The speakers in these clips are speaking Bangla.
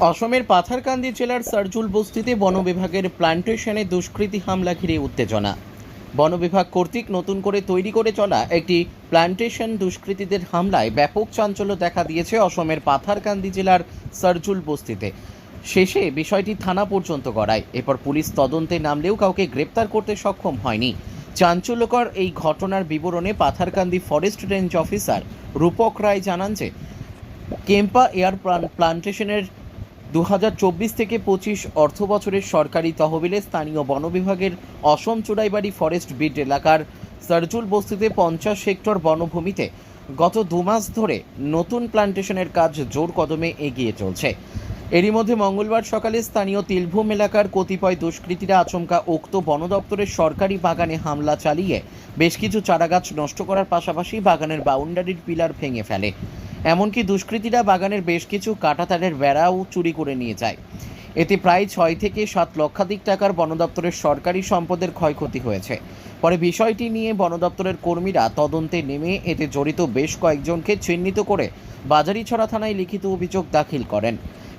অসমের পাথারকান্দি জেলার সার্জুল বস্তিতে বন বিভাগের প্লান্টেশনে দুষ্কৃতী হামলা ঘিরে উত্তেজনা। বন বিভাগ কর্তৃক নতুন করে তৈরি করে চলা একটি প্লান্টেশন দুষ্কৃতীদের হামলায় ব্যাপক চাঞ্চল্য দেখা দিয়েছে অসমের পাথারকান্দি জেলার সার্জুল বস্তিতে। শেষে বিষয়টি থানা পর্যন্ত গড়ায়। এরপর পুলিশ তদন্তে নামলেও কাউকে গ্রেপ্তার করতে সক্ষম হয়নি। চাঞ্চল্যকর এই ঘটনার বিবরণে Patharkandi forest range officer Rupak Roy জানান যে, কেম্পা এয়ার প্লান- প্লান্টেশনের দু হাজার চব্বিশ থেকে পঁচিশ অর্থ বছরের সরকারি তহবিলে স্থানীয় বন বিভাগের অসম চুড়াইবাড়ি ফরেস্ট বিট এলাকার সার্জুল বস্তিতে পঞ্চাশ হেক্টর বনভূমিতে গত দু মাস ধরে নতুন প্লান্টেশনের কাজ জোর কদমে এগিয়ে চলছে। এরই মধ্যে মঙ্গলবার সকালে স্থানীয় তিলভূম এলাকার কতিপয় দুষ্কৃতীরা আচমকা উক্ত বন দপ্তরের সরকারি বাগানে হামলা চালিয়ে বেশ কিছু চারাগাছ নষ্ট করার পাশাপাশি বাগানের বাউন্ডারির পিলার ভেঙে ফেলে। এমনকি দুষ্কৃতীরা বাগানের বেশ কিছু কাঁটাতারের বেড়াও চুরি করে নিয়ে যায়। এতে প্রায় ছয় থেকে সাত লক্ষাধিক টাকার বন দপ্তরের সরকারি সম্পদের ক্ষয়ক্ষতি হয়েছে। পরে বিষয়টি নিয়ে বন দপ্তরের কর্মীরা তদন্তে নেমে এতে জড়িত বেশ কয়েকজনকে চিহ্নিত করে বাজারিছড়া থানায় লিখিত অভিযোগ দাখিল করেন।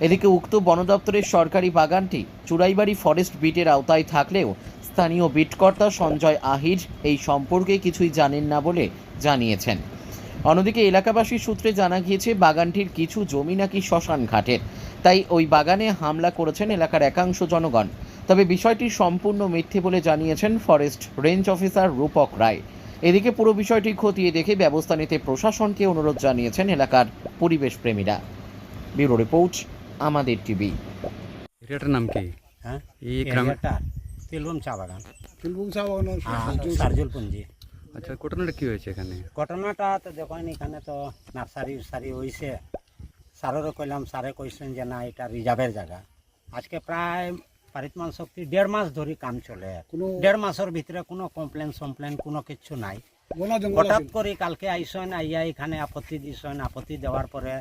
এদিকে উক্ত বন দপ্তরের সরকারি বাগানটি চুড়াইবাড়ি ফরেস্ট বিটের আওতায় থাকলেও স্থানীয় বিটকর্তা সঞ্জয় আহির এই সম্পর্কে কিছুই জানেন না বলে জানিয়েছেন। অন্যদিকে এলাকাবাসী সূত্রে জানা গিয়েছে বাগানটির কিছু জমি নাকি শ্মশান ঘাটের তাই ওই বাগানে হামলা করেছেন এলাকার একাংশ জনগণ। তবে বিষয়টি সম্পূর্ণ মিথ্যে বলে জানিয়েছেন forest range officer Rupak Roy. এদিকে পুরো বিষয়টি খতিয়ে দেখে ব্যবস্থা নিতে প্রশাসনকে অনুরোধ জানিয়েছেন এলাকার পরিবেশ প্রেমীরা ব্যুরো রিপোর্ট আমাদের টিভি। এরিয়াটার নাম কি? হ্যাঁ? এই গ্রামে এরিয়াটা তিলবুম চা বাগান ফিলবুম চা বাগানের সার্জুলপুঞ্জি। আচ্ছা ঘটনাটা কি হয়েছে এখানে? ঘটনাটা তো দেখেন এখানে তো নার্সারি সারি হয়েছে স্যারেরও কইলাম স্যারে কইছেন যে না এটা রিজার্ভের জায়গা। আজকে প্রায় পারিতমান শক্তি দেড় মাস ধরে কাম চলে। কোনো দেড় মাসের ভিতরে কোনো কমপ্লেন সম্প্লেন কোনো কিছু নাই। হঠাৎ করে কালকে আইসেন আইয়া এখানে আপত্তি দিছেন আপত্তি দেওয়ার পরে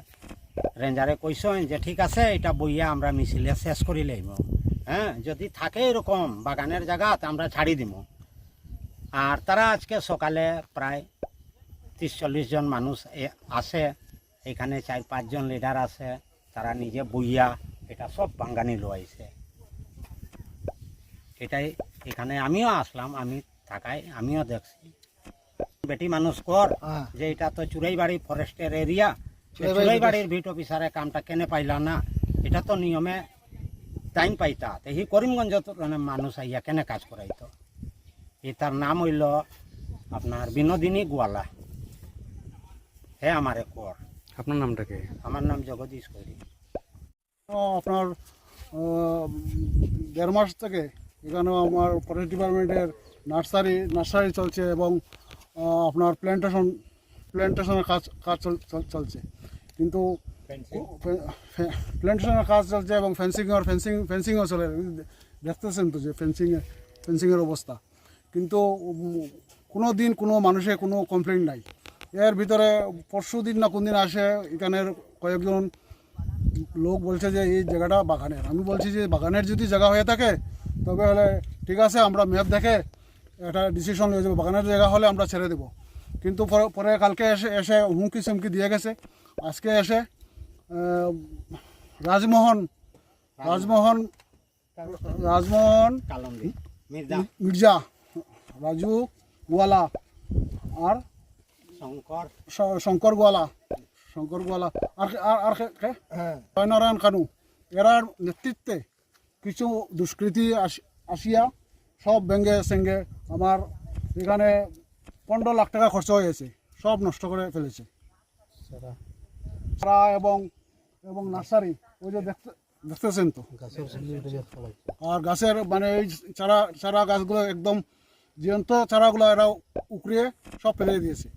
রেঞ্জারে কইসেন যে ঠিক আছে এটা বইয়া আমরা মিছিলে শেষ করি লইব হ্যাঁ যদি থাকে এরকম বাগানের জায়গা আমরা ছাড়ি দিব আর তারা আজকে সকালে প্রায় তিরিশ চল্লিশ জন মানুষ আসে। এখানে চার পাঁচজন লিডার আছে তারা নিজে বইয়া এটা সব বাঙ্গানি লোয়াইছে। এটাই এখানে আমিও আসলাম আমি থাকায় আমিও দেখছি। বেটি মানুষ কর হ্যাঁ। যে এটা তো চুরাইবাড়ি ফরেস্টের এরিয়া চুরাইবাড়ি চুরাইবাড়ির ভিট অফিসারে কামটা কেনে পাইলা না এটা তো নিয়মে টাইম পাইতা। হি করিমগঞ্জ মানে মানুষ আইয়া কেনে কাজ করাইতো? এই তার নাম হইল আপনার বিনোদিনী গোয়ালা। হে আমারে কর। আপনার নামটা কি? আমার নাম জগদীশ করি তো আপনার দেড় মাস থেকে এখানে আমার ফরেস্ট ডিপার্টমেন্টের নার্সারি নার্সারি চলছে এবং আপনার প্ল্যান্টেশন প্ল্যান্টেশনের কাজ কাজ চল- চল- চলছে। কিন্তু প্ল্যান্টেশনের কাজ চলছে এবং ফেন্সিংয়ের ফেন্সিং ফেন্সিংও চলে। দেখতেছেন তো যে ফেন্সিং ফেন্সিংয়ের অবস্থা। কিন্তু কোনো দিন কোনো মানুষের কোনো কমপ্লেন নাই। এর ভিতরে পরশু দিন না কোন দিন আসে এখানের কয়েকজন লোক বলছে যে এই জায়গাটা বাগানের। আমি বলছি যে বাগানের যদি জায়গা হয়ে থাকে তবে হলে ঠিক আছে আমরা ম্যাপ দেখে একটা ডিসিশন হয়ে যাব। বাগানের জায়গা হলে আমরা ছেড়ে দেবো। কিন্তু পরে পরে কালকে এসে এসে হুমকি চুমকি দিয়ে গেছে। আজকে এসে রাজমোহন রাজমোহন রাজমোহন মির্জা। মির্জা। রাজু গোয়ালা আর শঙ্কর। শঙ্কর গোয়ালা। শঙ্কর গোয়ালা। আর আর আর কে- কে জয়নারায়ণ খানু। এরার নেতৃত্বে কিছু দুষ্কৃতি আস- আসিয়া সব ব্যাঙ্গে সেঙ্গে আমার এখানে পনেরো লাখ টাকা খরচ হয়েছে সব নষ্ট করে ফেলেছে। চারা এবং এবং নার্সারি। ওই যে দেখতে দেখতেছেন তো? আর গাছের মানে এই চারা চারা গাছগুলো একদম জীবন্ত চারাগুলো এরা উকড়িয়ে সব ফেলে দিয়েছে।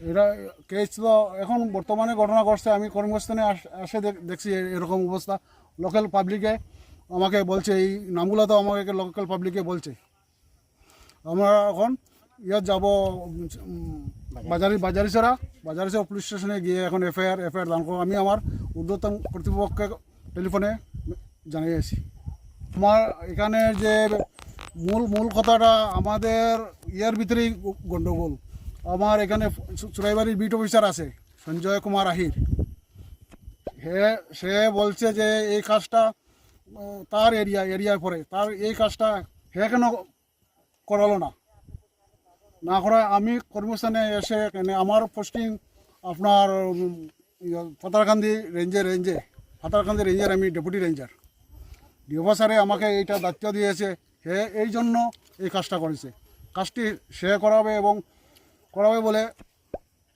এটা কেস তো এখন বর্তমানে ঘটনা ঘটছে, আমি কর্মস্থানে আস- আসে দেখ- দেখছি এরকম অবস্থা। লোকাল পাবলিকে আমাকে বলছে, এই নামগুলো তো আমাকে লোকাল পাবলিকে বলছে। আমরা এখন ইয়াত যাব বাজারি বাজারি ছাড়া বাজারি ছাড়া পুলিশ স্টেশনে গিয়ে এখন এফআইআর এফআইআর দান করব। আমি আমার ঊর্ধ্বতন কর্তৃপক্ষকে টেলিফোনে জানিয়েছি আমার এখানে যে মূল মূল কথাটা আমাদের ইয়ার ভিতরেই গ- গন্ডগোল। আমার এখানে চুরাইবাড়ির বিট অফিসার আছে সঞ্জয় কুমার আহির। হে সে বলছে যে এই কাজটা তার এরিয়া এরিয়ায় পড়ে তার এই কাজটা হে কেন করালো না? না করা আমি কর্মস্থানে এসে আমার পোস্টিং আপনার উম, ইয়ে, ফাতারকান্দি রেঞ্জে রেঞ্জে ফাতারকান্দি রেঞ্জের আমি ডেপুটি রেঞ্জার। ডিওভা স্যারে আমাকে এইটা দায়িত্ব দিয়েছে এই জন্য এই কাজটা করেছে। কাজটি সে করাবে এবং করাবে বলে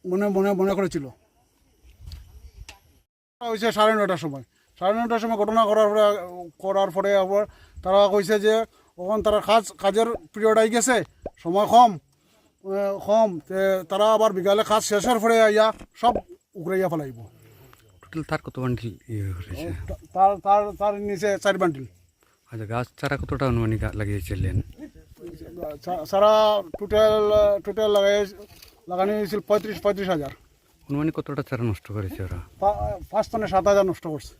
মনে মনে মনে করেছিল। হয়েছে সাড়ে নটার সময়। সাড়ে নটার সময় ঘটনা করার পরে করার পরে আবার তারা কইছে যে ওখান তারা কাজ কাজের পিরিয়ড আই গেছে সময় কম কম তারা আবার বিকালে কাজ শেষের পরে আইয়া সব উকড়াইয়া ফেলাইব। টোটাল তার কত বান্ডিল ইয়ে তার তার তার নিচে চার বান্ডিল আচ্ছা গাছ চারা কতটা অনুমানিক লাগিয়েছিলেন? সারা টোটাল টোটাল লাগাই লাগানো হয়েছিল পঁয়ত্রিশ পঁয়ত্রিশ হাজার। অনুমানিক কতটা চারা নষ্ট করেছে ওরা? পাঁচ টনে সাত হাজার নষ্ট করছে।